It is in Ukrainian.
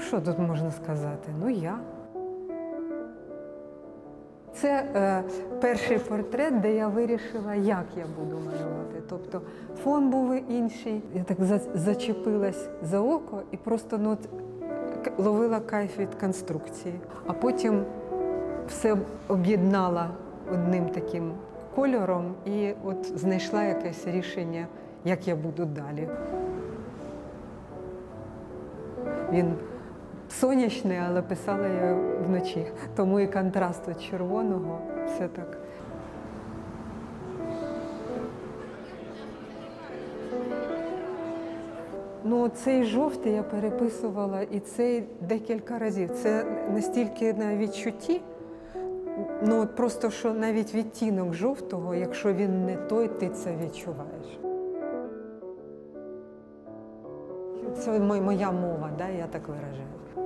що тут можна сказати? Ну я. Це е, перший портрет, де я вирішила, як я буду малювати. Тобто фон був інший. Я так за- зачепилась за око і просто ну, ловила кайф від конструкції. А потім все об'єднала одним таким кольором і от знайшла якесь рішення, як я буду далі. Він сонячний, але писала я вночі. Тому і контраст від червоного все так. Ну, цей жовтий я переписувала і цей декілька разів. Це настільки на відчутті. Ну, от просто що навіть відтінок жовтого, якщо він не той, ти це відчуваєш. Це моя мова, да, я так виражаю.